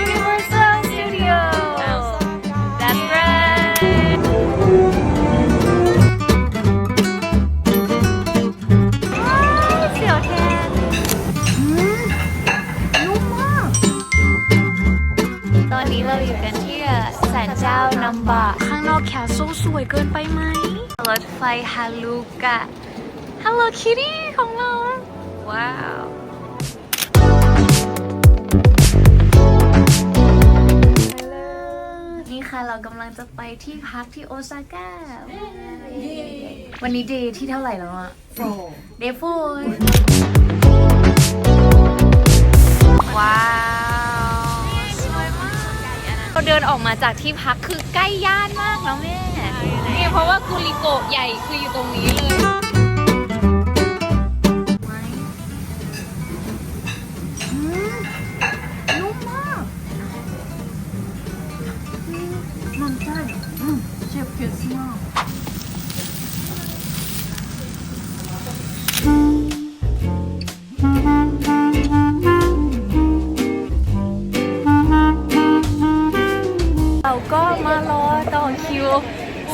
Universal Studio That's right ว้าวเสียวแทนนุ่มมาก ตอนนี้เราอยู่กันที่ศาลเจ้านำบะข้างนอกแคสโซสวยเกินไปไหม รถไฟฮาลูกะ Hello Kitty ของเรา ว้าว เรากำลังจะไปที่พักที่โอซาก้า วันนี้เดย์ที่เท่าไหร่แล้วอะเดย์โฟว้าว สวยมากเราเดินออกมาจากที่พักคือใกล้ย่านมากแล้วแม่นี่เพราะว่ากูริโกะใหญ่คืออยู่ตรงนี้เลยนุ่ เผ็ดมากเราก็มารอต่อคิว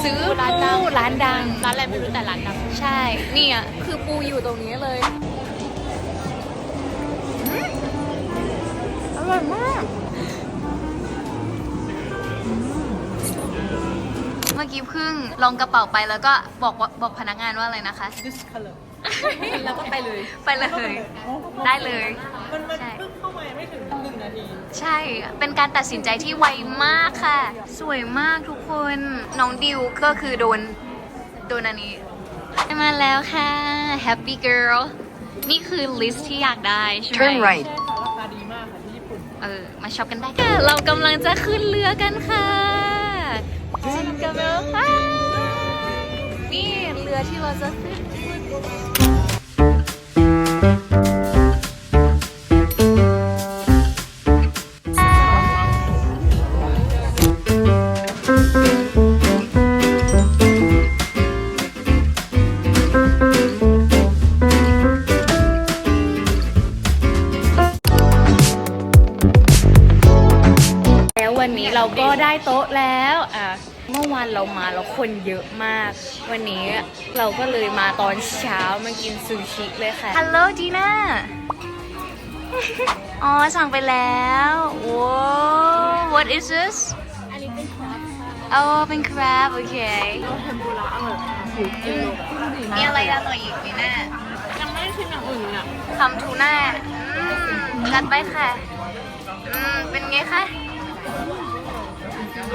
ซื้อปูร้านดัง ร้านอะไรไม่รู้แต่ร้านดัง ใช่นี่อะคือปูอยู่ตรงนี้เลย ลองกระเป๋าไปแล้วก็บอกว่าบอกพนักงานว่าอะไรนะคะ this color แล้วก็ไปเลยไปเลย ได้เลย มันมันใช่ เพิ่งเข้ามาไม่ถึงหนึ่งนาทีใช่ เป็นการตัดสินใจที่ไวมากค่ะ สวยมากทุกคน น้องดิวก็คือโดน โดนอันนี้มาแล้วค่ะ Happy Girl นี่คือลิสต์ที่อยากได้ใช่ไหม Turn right. ใช่ค่ะราคาดีมากค่ะที่ญี่ปุ่น เออ มาช็อปกันได้ค่ะ เรากำลังจะขึ้นเรือกันค่ะ จิงกับเบลค่ะนี่เรือที่เราจะขึ้น ก็ได้โต๊ะแล้วอะเมื่อวานเรามาแล้วคนเยอะมาก วันนี้เราก็เลยมาตอนเช้ามากินซูชิเลยค่ะ ฮัลโหลดีน่า อ๋อ สั่งไปแล้วว้าว what is this อันนี้เป็นคราฟค่ะอ๋อเป็น crab โอเคแล้วเทมปุระอร่อยมากผิวกินมีอะไรอร่อยอีกไหมแม่ยังไม่ได้ชิมอย่างอื่นเลยอะทำทูน่าอืมจัดไปค่ะ อืม เป็นไงคะ นี่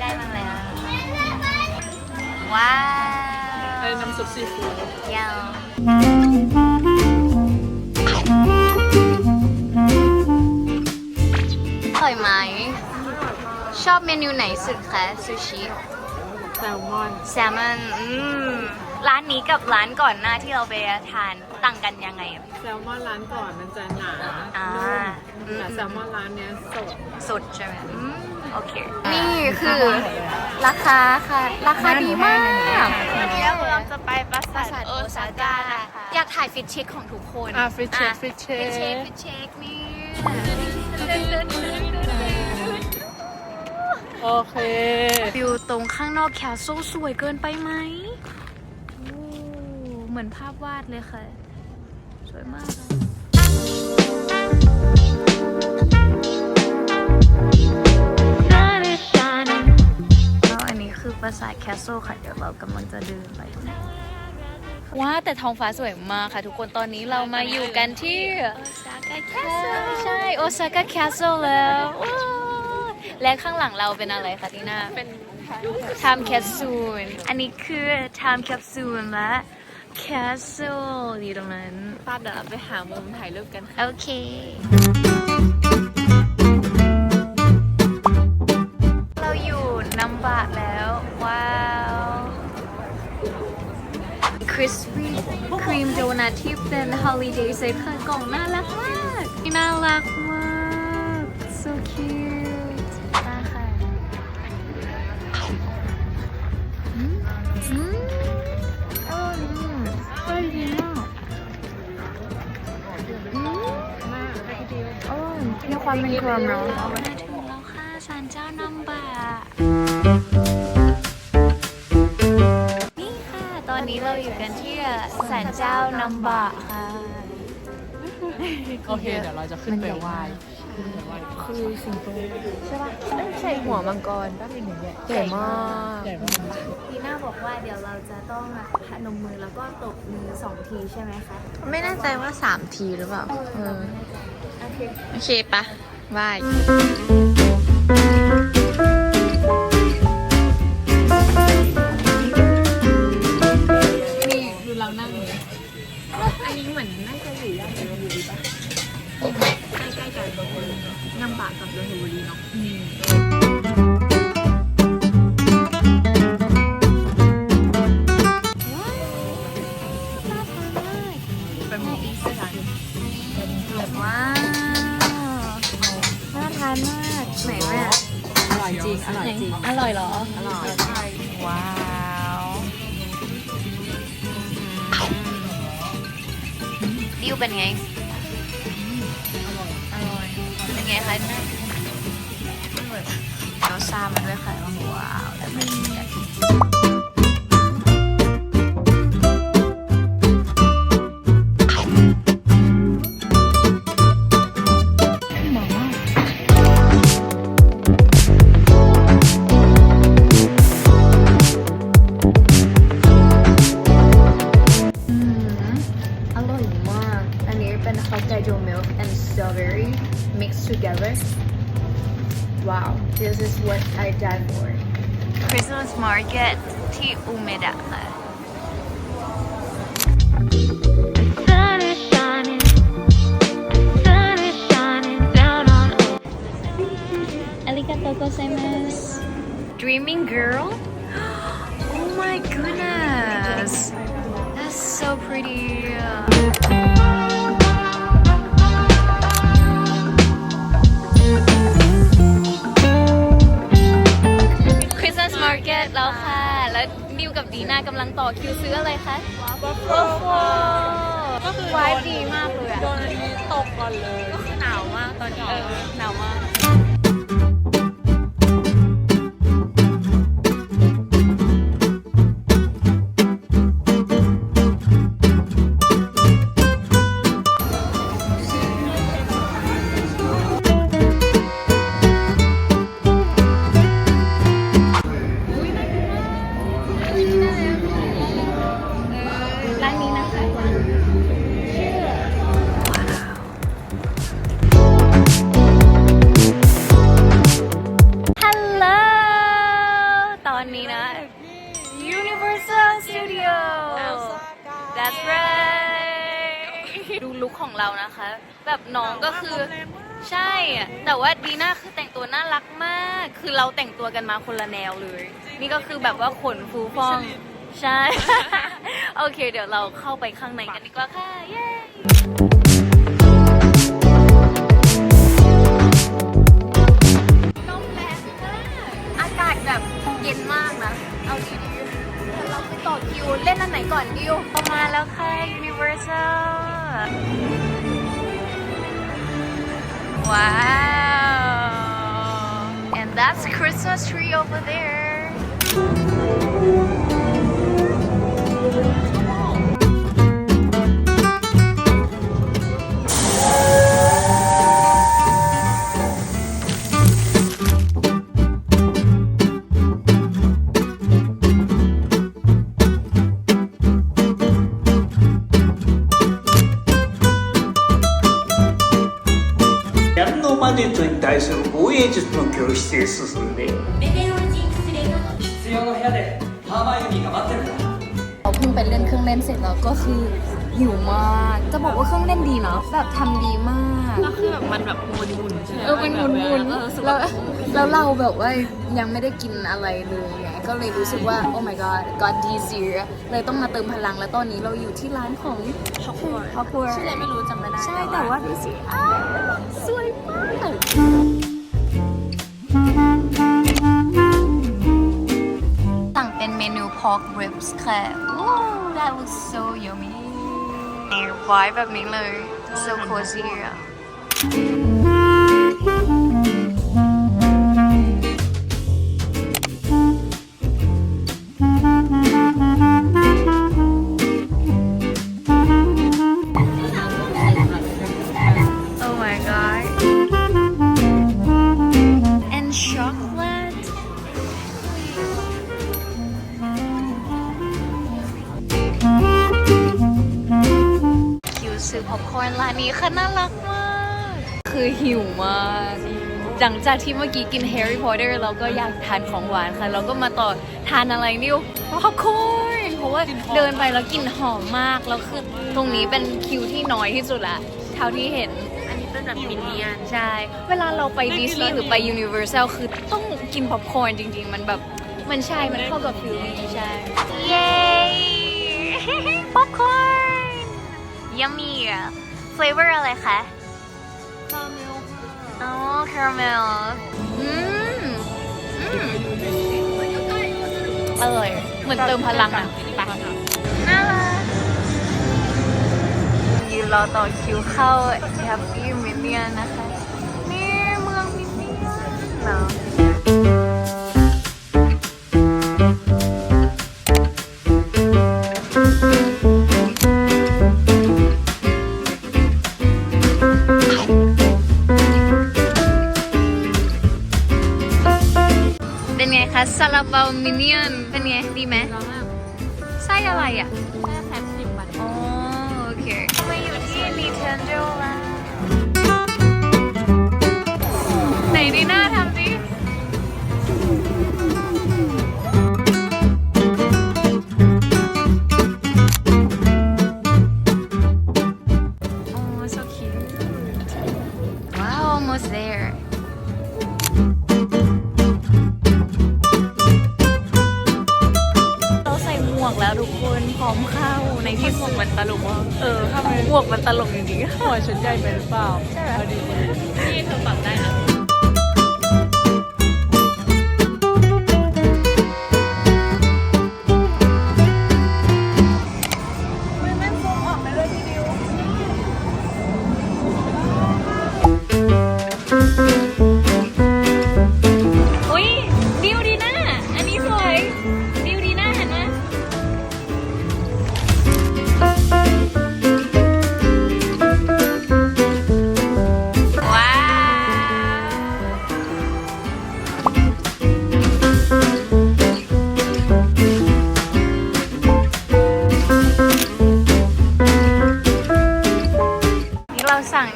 ได้มาแล้ว ว้าวไอ้น้ำซุปซีฟู้ดยาวอร่อยไหม ชอบเมนูไหนสุดคะซูชิ แซลมอนแซลมอนอืมร้านนี้กับร้านก่อนหน้าที่เราไปทานต่างกันยังไงอะ แซลมอนร้านก่อนมันจะหนาอ่านุ่มแต่แซลมอนร้านเนี้ยสดสดใช่ไหมอืมโอเค นี่คือราคาค่ะ ราคาดีมากวันนี้เราจะไปปราสาทโอซาก้านะคะอยากถ่ายฟิตเช็คของทุกคนอะ fit check อะ fit check ฟิตเช็คฟิตเช็คนี่ โอเค วิวตรงข้างนอกแคสโซสวยเกินไปไหมโอ้เหมือนภาพวาดเลยค่ะ สวยมากเลยแล้วอันนี้คือปราสาทแคสโซค่ะ เดี๋ยวเรากำลังจะเดินไปตรงนี้ว้าแต่ท้องฟ้าสวยมากค่ะทุกคนตอนนี้เรามาอยู่กันที่โอซาก้าแคสโซใช่ โอซาก้าแคสโซแล้วว้าว และข้างหลังเราเป็นอะไรคะทีน่าเป็น Time Capsule อันนี้คือ Time Capsule และ Castle อยู่ตรงนั้นป้าเดี๋ยวเราไปหามุมถ่ายรูปกันค่ะ โอเค เราอยู่นัมบะแล้ว ว้าว Crispy Cream Donut ที่เป็น Holiday Set ค่ะกล่องน่ารักมาก น่ารักมาก ความเป็นครามเนาะมาถึงแล้วค่ะศาลเจ้านัมบะนี่ค่ะ ตอนนี้เราอยู่กันที่ศาลเจ้านัมบะค่ะ โอเค เดี๋ยวเราจะขึ้นไปไหว้คือสิงโตใช่ปะใช่หัวมังกรป้าเป็นหนึ่งใหญ่มากใหญ่มากพีน่าบอกว่าเดี๋ยวเราจะต้องพนมมือแล้วก็ตบมือสองทีใช่ไหมคะ ไม่แน่ใจว่าสามทีหรือเปล่าเออ โอเคปะไหว้นี่คือเรานั่งอยู่อันนี้เหมือนน่าจะอยู่ย่านนนทบุรีปะใกล้ๆกันน้ำบากกับนนทบุรีเนาะ อะไรนไงคะแม่เราซามันด้วยค่ะว้าวแล้วมันอย and Hokkaido milk and strawberry mixed together. Wow, this is what I die for. Christmas market tea Arigatou. Dreaming girl? Oh my goodness! That's so pretty. นิวกับดีน่ากำลังต่อคิวซื้ออะไรคะบัฟเฟิลก็คือวายดีมากเลยอะโดนอันนี้ตกก่อนเลย ก็คือหนาวมากตอนนี้เออหนาวมาก That's right ดูลุคของเรานะคะ แบบน้องก็คือใช่อะแต่ว่าดีน่าคือแต่งตัวน่ารักมาก คือเราแต่งตัวกันมาคนละแนวเลย นี่ก็คือแบบว่าขนฟูฟ่อง ใช่ โอเค เดี๋ยวเราเข้าไปข้างในกันดีกว่าค่ะ เย้ลมแรงมากอากาศแบบเย็นมากนะ เอาดีๆเคิวเล่นอันไหนก่อนดิวประมาแล้วค่ะ Universal ว้าว and that's Christmas tree over there「する防衛術の教室へ進んで必要の部屋でハーマイオニーが待ってるから เราเพิ่งไปเล่นเครื่องเล่นเสร็จแล้วก็คือหิวมาก จะบอกว่าเครื่องเล่นดีเนาะแบบทำดีมาก ก็คือแบบมันแบบมุนๆใช่ไหม เออเป็นหมุนหมุน เออรู้สึก แล้ว ว่า แล้วเราแบบว่ายังไม่ได้กินอะไรเลยไงก็เลยรู้สึกว่า โอ้ my god god this year เลยต้องมาเติมพลังแล้วตอนนี้เราอยู่ที่ร้านของ ช็อกโกแลต ฮอกวอร์ ชื่ออะไรไม่รู้จำไม่ได้ ใช่แต่ว่าดูสิอ้าวสวยมาก สั่งเป็นเมนู pork ribs ค่ะ Ooh that looks so yummy ไว้แบบนี้เลย so cozy อะ เมื่อกี้กินแฮร์รี่พอตเตอร์เราก็อยากทานของหวานค่ะ เราก็มาต่อทานอะไรนี่ป๊อปคอร์นเพราะว่าเดินไปแล้วกลิ่นหอมมาก แล้วคือตรงนี้เป็นคิวที่น้อยที่สุดละเท่าที่เห็นอันนี้เป็นแบบมินเนียนใช่ เวลาเราไปดิสนีย์หรือไปยูนิเวอร์แซลคือต้องกินป๊อปคอร์นจริง ๆ มันแบบมันใช่ มันเข้ากับฟิลลิ่งใช่ เย้ป๊อปคอร์นยัมมี่อะเฟลเวอร์อะไรคะคาเมล อ๋อคาราเมลอืมอืมอร่อยเหมือนเติมพลังอะไปน่ารักยืนรอต่อคิวเข้าแฮปปี้มินเนียนนะคะ นี่เมืองมินเนียนเหรอ ซาลาเปามินเนียนเป็นไง ดีไหมแล้วแบบไส้อะไรอะแค่แถมสิบบาทอ๋อโอเคมาอยู่ที่ Nintendo แล้วไหนดีหน้าทำดิโอ้ so cute wow almost there มันตลกว่ากเออทำไมหมวกมันตลกจริงๆหัวฉันใหญ่ไปหรือเปล่าใช่ไหมพอดีนี่เธอปรับได้นะ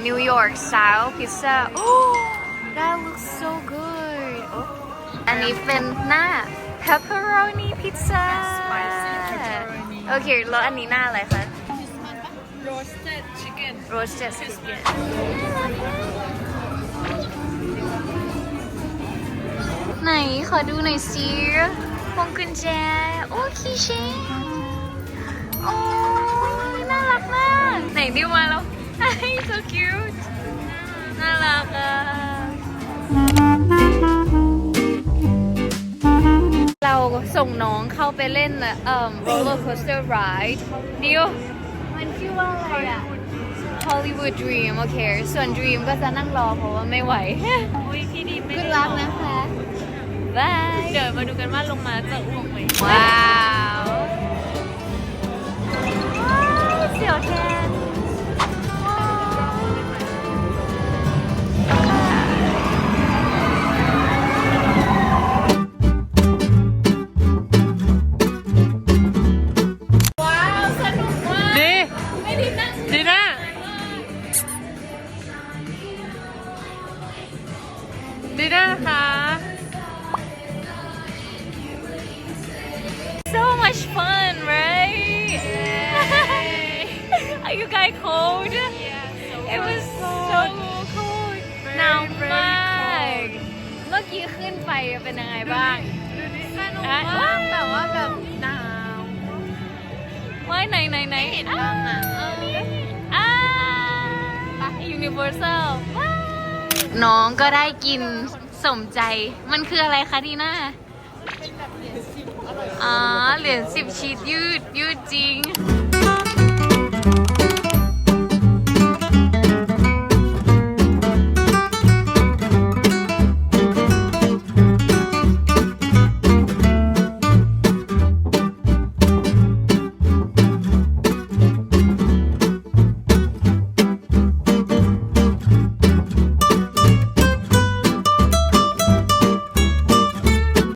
เราสั่งนิวยอร์กส l ลพิซซ่าโอ้ that looks so good โอ้อันนี้เป็นหน้า pepperoni pizza pepperoni โอเค แล้วอันนี้หน้าอะไรคะ roasted chicken roasted chicken ไหน ขอดูหน่อยสิพวงกุญแจ โอ้คีย์เชนโอ้ยน่ารักมาก ไหนดิวมาแล้ว so cute น่ารักอะ เราส่งน้องเข้าไปเล่นเอ่อ roller coaster ride เดียวมันชื่อว่าอะไรอะ Hollywood Dream โอเค ส่วน Dream ก็จะนั่งรอเพราะว่าไม่ไหวอุ้ยพี่ดีไม่คุณได้รักนะคะ บาย เดี๋ยวมาดูกันว่าลงมาจะอ้วกไหม ว้าวว้ Are you guys cold? It was so cold. หนาวมากเมื่อกี้ขึ้นไปเป็นยังไงบ้างสนุกอะมากแต่ว่าแบบหนาวว่ายไหนไหนไหนเห็นบ้างอะเอออ่ายูนิเวอร์แซลน้องก็ได้กินสมใจ มันคืออะไรคะทีน่าอ๋อเหรียญสิบชีตยืดยืดจริง